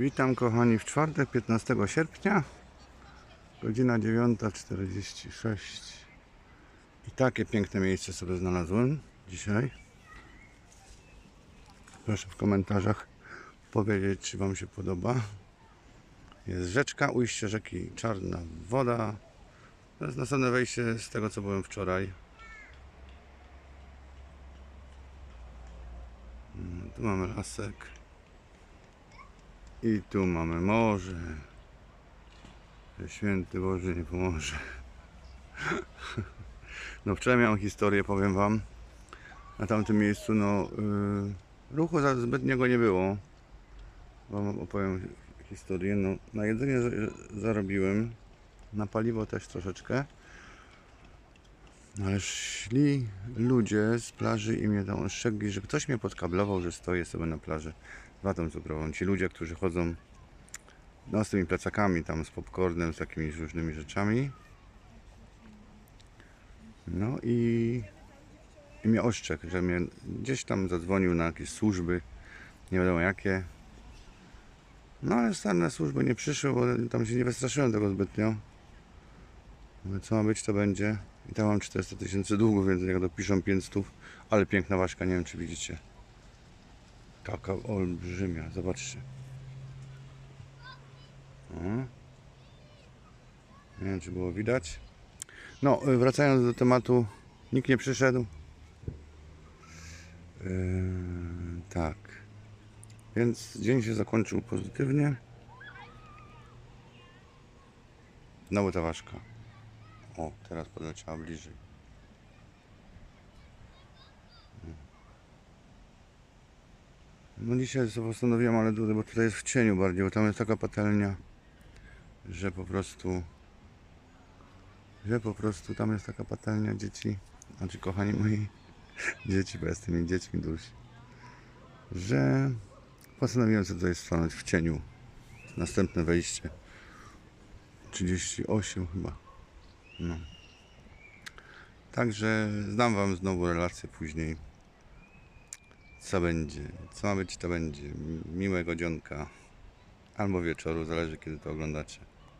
Witam kochani w czwartek 15 sierpnia godzina 9.46 i takie piękne miejsce sobie znalazłem dzisiaj. Proszę w komentarzach powiedzieć czy Wam się podoba. Jest rzeczka, ujście rzeki Czarna Woda. To jest następne wejście z tego co byłem wczoraj. Mm, tu mamy lasek i tu mamy morze. Święty Boże nie pomoże. No wczoraj miałem historię, powiem Wam. Na tamtym miejscu, no yy, ruchu za- zbytniego nie było. Wam opowiem historię. No, na jedzenie za- zarobiłem. Na paliwo też troszeczkę. Ale szli ludzie z plaży i mnie tam ostrzegli, że ktoś mnie podkablował, że stoję sobie na plaży z watą cukrową. Ci ludzie, którzy chodzą no, z tymi plecakami tam z popcornem, z takimiś różnymi rzeczami. No i, i mnie ostrzegł, że mnie gdzieś tam zadzwonił na jakieś służby, nie wiadomo jakie. No ale starne służby nie przyszły, bo tam się nie wystraszyłem tego zbytnio. Co ma być, to będzie. I tam mam 400 tysięcy długów, więc jak dopiszą 500, ale piękna ważka, nie wiem czy widzicie. Kakao olbrzymia, zobaczcie. Nie wiem czy było widać. No, y, wracając do tematu, nikt nie przyszedł. Yy, tak. Więc dzień się zakończył pozytywnie. Znowu ta ważka. O, teraz podleciała bliżej. No dzisiaj sobie postanowiłem, ale tutaj, bo tutaj jest w cieniu bardziej, bo tam jest taka patelnia, że po prostu, że po prostu tam jest taka patelnia dzieci, znaczy kochani moi dzieci, bo ja z tymi dziećmi dusi, że postanowiłem sobie tutaj stanąć w cieniu. Następne wejście. 38 chyba. No. Także zdam Wam znowu relację później. Co będzie? Co ma być, to będzie. Miłego dzionka. Albo wieczoru, zależy kiedy to oglądacie.